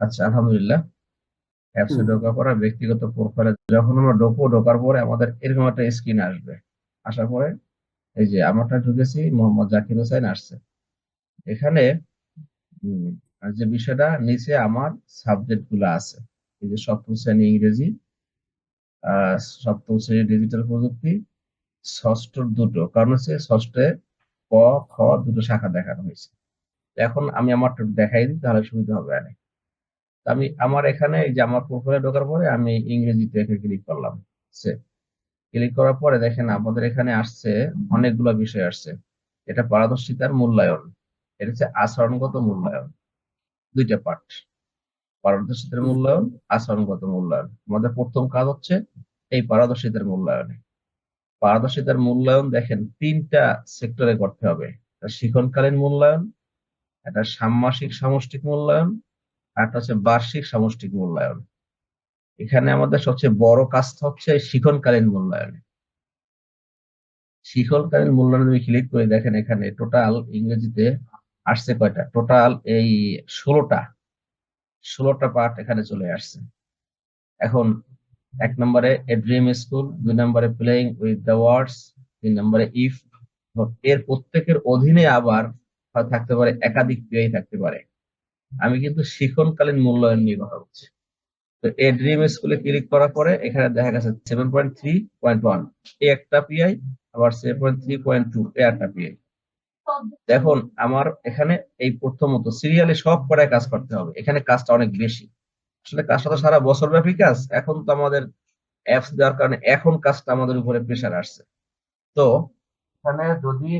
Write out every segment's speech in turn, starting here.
আচ্ছা আলহামদুলিল্লাহ। অ্যাপসে ঢোকার পরে ব্যক্তিগত প্রোফাইলে যখন আমরা ঢোকবো ঢোকার পরে আমাদের এরকম একটা স্ক্রিন আসবে। আসার পরে এই যে আমারটা ঢুকেছি মোহাম্মদ জাকির হোসেন আসছে। এখানে যে বিষয়টা নিচে আমার সাবজেক্টগুলো আছে। এই যে সপ্তম শ্রেণি ইংরেজি সপ্তম শ্রেণি ডিজিটাল প্রযুক্তি ষষ্ঠ দুটো। কারণ হচ্ছে ষষ্ঠে ক খ দুটো শাখা দেখানো হয়েছে। এখন আমি আমারটা দেখাই দিই তাহলে সুবিধা হবে অনেক আমি আমার এখানে এই যে আমার প্রোফাইলে ঢোকার পরে আমি ইংরেজিতে ক্লিক করলাম। ক্লিক করার পরে দেখেন আমাদের এখানে আসছে, অনেকগুলো বিষয় আসছে। এটা পারদর্শিতার মূল্যায়ন। এটা হচ্ছে আচরণগত মূল্যায়ন। দুইটা পার্ট পারদর্শিতার মূল্যায়ন, আচরণগত মূল্যায়ন। আমাদের প্রথম কাজ হচ্ছে এই পারদর্শিতার মূল্যায়নে। পারদর্শিতার মূল্যায়ন দেখেন তিনটা সেক্টরে করতে হবে। শিক্ষণকালীন মূল্যায়ন একটা ষান্মাসিক সামষ্টিক মূল্যায়ন আর একটা হচ্ছে বার্ষিক সামষ্টিক মূল্যায়ন। এখানে আমাদের সবচেয়ে বড় কাজটা হচ্ছে শিখনকালীন মূল্যায়নে। শিক্ষণকালীন মূল্যায়নে তুমি ক্লিক করে দেখেন এখানে টোটাল ইংরেজিতে আসছে কয়টা? টোটাল এই ষোলোটা। ষোলোটা পার্ট এখানে চলে আসছে। এখন এক নম্বরে এ ড্রিম স্কুল দুই নম্বরে প্লেইং উইথ দ্য ওয়ার্ডস তিন নম্বরে ইফ এর প্রত্যেকের অধীনে আবার থাকতে পারে, একাধিক ক্রিয়াই থাকতে পারে। আমি কিন্তু শিক্ষণকালীন মূল্যায়ন নিয়ে কথা বলছি। তো এ ড্রিম স্কুলে ক্লিক করার পরে এখানে দেখা গেছে seven point three point one এই একটা পিআই আবার seven point three point two এই একটা পিআই দেখুন, আমার এখানে এই প্রথমত সিরিয়ালে সব কটায় কাজ করতে হবে। এখানে কাজটা অনেক বেশি। আসলে কাজটা তো সারা বছর ব্যাপী কাজ, এখন তো আমাদের অ্যাপস দেওয়ার কারণে এখন কাজটা আমাদের উপরে প্রেশার আসছে। তো এখানে যদি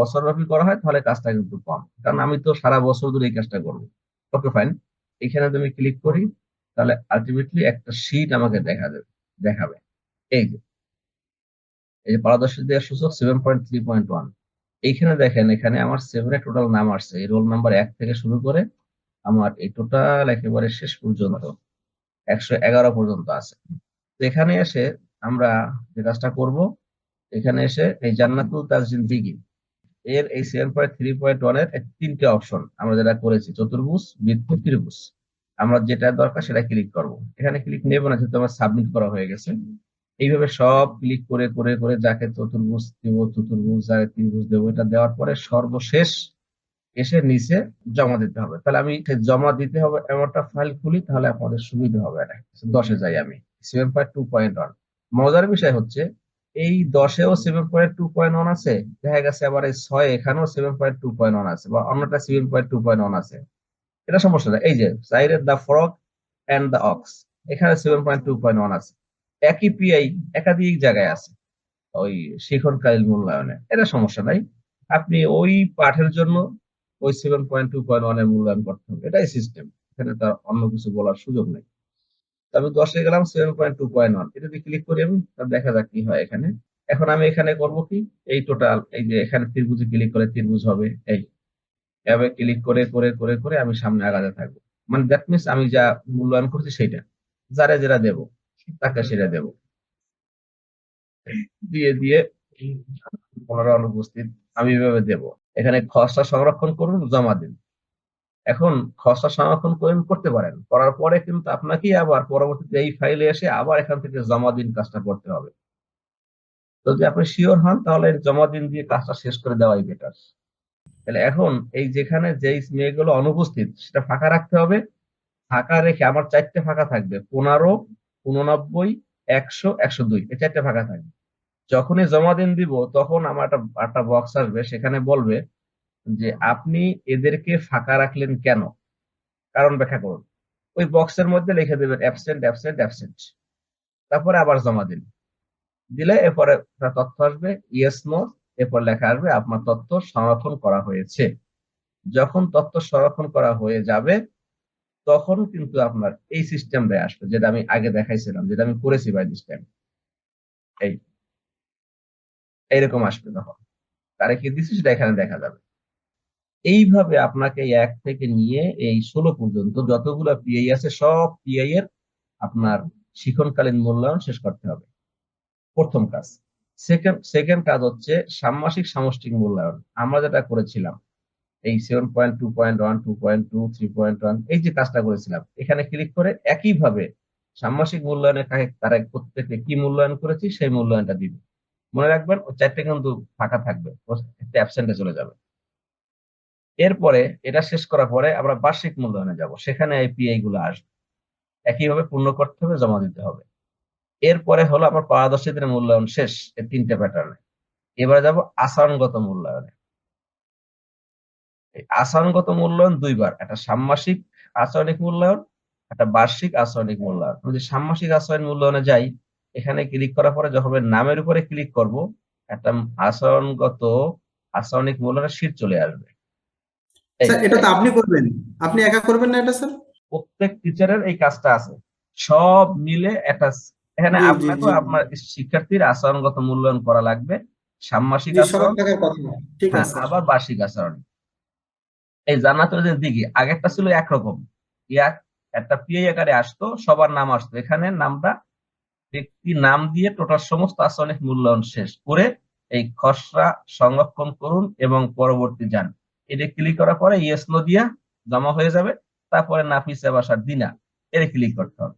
বছর ব্যাপী করা হয়, তাহলে কাজটা কিন্তু কম। কারণ আমি তো সারা বছর ধরে এই কাজটা করব। ওকে ফাইন এখানে তুমি ক্লিক করি, তাহলে আলটিমেটলি একটা শীট আমাকে দেখা দেবে, দেখাবে। এই যে। এই যে পারদর্শিতার সূচক seven point three point one এইখানে দেখেন, এখানে আমার সেভেনে টোটাল নাম আসছে। এই রোল নাম্বার এক থেকে শুরু করে আমার এই টোটাল একেবারে শেষ পর্যন্ত, একশো এগারো পর্যন্ত আছে। তো এখানে এসে আমরা যে কাজটা করব, এখানে এসে এই জান্নাতুল তাজিন দিঘি এর এই সেভেন পয়েন্ট থ্রি পয়েন্ট ওয়ানের তিনটে অপশন আমরা যেটা করেছি, চতুর্ভুজ, বৃত্ত, ত্রিভুজ। আমরা যেটা দরকার সেটা ক্লিক করব। এখানে ক্লিক নেব না, যেহেতু আমার সাবমিট করা হয়ে গেছে। এইভাবে সব ক্লিক করে করে করে যাকে চতুর্ভুজ দেব, চতুর্ভুজ যাকে ত্রিভুজ দেবো, এটা দেওয়ার পরে সর্বশেষ এসে নিচে জমা দিতে হবে। তাহলে আমি জমা দিতে হবে এমন একটা ফাইল খুলি, তাহলে আপনাদের সুবিধা হবে এটা। দশে যাই আমি। Seven point two point one মজার বিষয় হচ্ছে এই দশেও seven point two point one আছে, দেখা গেছে আবার এই ছয় এখানেও seven point two point one আছে বা অন্যটা seven point two point one আছে। এটা সমস্যা না এই যে সাইডের the frog and the ox এখানে seven point two point one আছে। একই পিআই একাধিক জায়গায় আছে, ওই শিক্ষণকালীন মূল্যায়নে। এটা সমস্যা নাই। আপনি ওই পাঠের জন্য ওই সেভেন পয়েন্ট টু পয়েন্ট ওয়ানের মূল্যায়ন করতে হবে। এটাই সিস্টেম এখানে তার অন্য কিছু বলার সুযোগ নেই। আমি দশে গেলাম seven point two point one এটা ক্লিক করি আমি তার দেখা যাক কি হয় এখানে। এখন আমি এখানে করব কি? এই টোটাল এই যে এখানে ত্রিভুজে ক্লিক করে ত্রিভুজ হবে, এই। এভাবে ক্লিক করে করে করে করে আমি সামনে আগাতে থাকব। মানে দ্যাট মিনস আমি যা মূল্যায়ন করছি সেটা। যারা যেটা দেব, তাকে সেটা দেব। দিয়ে দিয়ে পুনরায় অনুপস্থিত, আমি এভাবে দেব। এখানে খসড়া সংরক্ষণ করুন, জমা দিন। এখন খসড়া সংরক্ষণ করতে পারেন। করার পরে কিন্তু আপনাকেই আবার পরবর্তীতে এই ফাইলে এসে আবার এখান থেকে জমা দিন কাজটা করতে হবে। যদি আপনি শিওর হন, তাহলে জমা দিন দিয়ে কাজটা শেষ করে দেওয়াই বেটার তাহলে এখন এই যেখানে যেই মেয়েগুলো অনুপস্থিত, সেটা ফাঁকা রাখতে হবে। ফাঁকা রেখে আমার চারটে ফাঁকা থাকবে। পনেরো, উননব্বই, একশো একশো দুই। এই চারটে ফাঁকা থাকবে। যখনই জমা দিন দিব, তখন আমার একটা একটা বক্স আসবে, সেখানে বলবে যে আপনি এদেরকে ফাঁকা রাখলেন কেন? কারণ ব্যাখ্যা করুন। ওই বক্সের মধ্যে লিখে দেবেন অ্যাবসেন্ট অ্যাবসেন্ট অ্যাবসেন্ট তারপরে আবার জমা দিন। দিলে এরপরে তথ্য আসবে ইয়েস নো এরপর লেখা আসবে, আপনার তথ্য সংরক্ষণ করা হয়েছে। যখন তথ্য সংরক্ষণ করা হয়ে যাবে, তখন কিন্তু আপনার এই সিস্টেমটাই আসবে, যেটা আমি আগে দেখাইছিলাম, যেটা আমি করেছি বাই দিস টাইম এই। এইরকম আসবে তখন। তারে কি দিচ্ছি সেটা এখানে দেখা যাবে। এইভাবে আপনাকে এক থেকে নিয়ে এই ষোলো পর্যন্ত যতগুলো পিআই আছে, সব পিআই এর আপনার শিখনকালীন মূল্যায়ন শেষ করতে হবে। প্রথম কাজ। সেকেন্ড সেকেন্ড কাজ হচ্ছে ষান্মাসিক সামষ্টিক মূল্যায়ন। আমরা যেটা করেছিলাম, এই seven point two point one two point two three point one এই যে কাজটা করেছিলাম, এখানে ক্লিক করে একইভাবে ষান্মাসিক মূল্যায়নের কাকে তারা প্রত্যেকে কি মূল্যায়ন করেছি, সেই মূল্যায়নটা দিবে। মনে রাখবেন চারটে কিন্তু ফাঁকা থাকবে অ্যাবসেন্টে চলে যাবে। এরপরে এটা শেষ করার পরে আমরা বার্ষিক মূল্যায়নে যাব। সেখানে এই পিআই গুলো আসবে। একইভাবে পূর্ণ করতে হবে, জমা দিতে হবে। এরপরে হলো আমার পারদর্শীদের মূল্যায়ন শেষ এই তিনটে প্যাটার্নে এবারে যাব আচরণগত মূল্যায়নে। আচরণগত মূল্যায়ন দুইবার, একটা ষান্মাসিক আচরণিক মূল্যায়ন, একটা বার্ষিক আচরণিক মূল্যায়ন। যদি ষান্মাসিক আচরণ মূল্যায়নে যাই, এখানে ক্লিক করার পরে যখন নামের উপরে ক্লিক করব, একটা আচরণগত আচরণিক মূল্যায়নের শীট চলে আসবে। স্যার এটা তো আপনি করবেন। আপনি একা করবেন না এটা স্যার প্রত্যেক টিচারের এই কাজটা আছে। সব মিলে একটা এখানে আপনাকে আপনার শিক্ষার্থীর আচরণগত মূল্যায়ন করা লাগবে। ষান্মাসিক আচরণ। হ্যাঁ, আছে আবার বার্ষিক আচরণ। এই জান্নাতুলের দিকে আগেরটা ছিল একরকম। এক একটা পিআই আকারে আসতো সবার নাম আসতো। এখানে নামটা ব্যক্তি নাম দিয়ে টোটাল সমস্ত আচরণিক মূল্যায়ন শেষ করে এই খসড়া সংরক্ষণ করুন এবং পরবর্তী যান। এটা ক্লিক করার পরে ইয়েস নো দিয়া জমা হয়ে যাবে। তারপরে নাফিসে বাসার দিনা এর ক্লিক করতে হবে।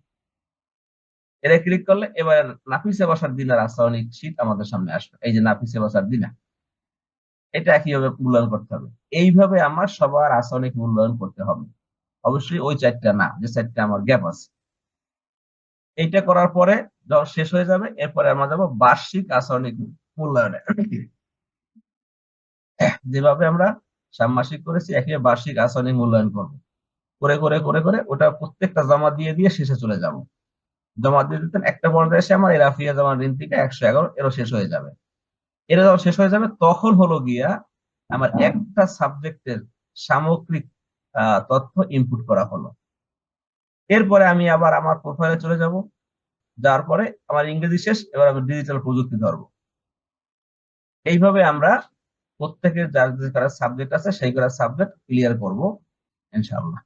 এর ক্লিক করলে এবার নাফিসে বাসার দিনার আচরণিক শীত আমাদের সামনে আসবে। এই যে নাফিসে বাসার দিনা, এটা একইভাবে মূল্যায়ন করতে হবে? এইভাবে আমার সবার রাসায়নিক মূল্যায়ন করতে হবে। অবশ্যই ওই চারটা না, যে চারটা আমার গ্যাপ আছে। এইটা করার পরে যখন শেষ হয়ে যাবে, এরপরে আমরা যাব বার্ষিক রাসায়নিক মূল্যায়নে। যেভাবে আমরা ষান্মাসিক করেছি একই বার্ষিক রাসায়নিক মূল্যায়ন করব। করে করে করে করে ওটা প্রত্যেকটা জমা দিয়ে দিয়ে শেষে চলে যাব। জমা দিয়ে দিতেন একটা পর্যায়ে এসে আমার এই রাফিয়া জমা ঋণ থেকে একশো এগারো এরও শেষ হয়ে যাবে। এটা যখন শেষ হয়ে যাবে, তখন হলো গিয়া আমার একটা সাবজেক্টের সামগ্রিক তথ্য ইনপুট করা হলো। এরপরে আমি আবার আমার প্রোফাইলে চলে যাব। যার পরে আমার ইংরেজি শেষ, এবার আমি ডিজিটাল প্রযুক্তি ধরবো। এইভাবে আমরা প্রত্যেকের যার যে সাবজেক্ট আছে সেই করার সাবজেক্ট ক্লিয়ার করব ইনশাআল্লাহ।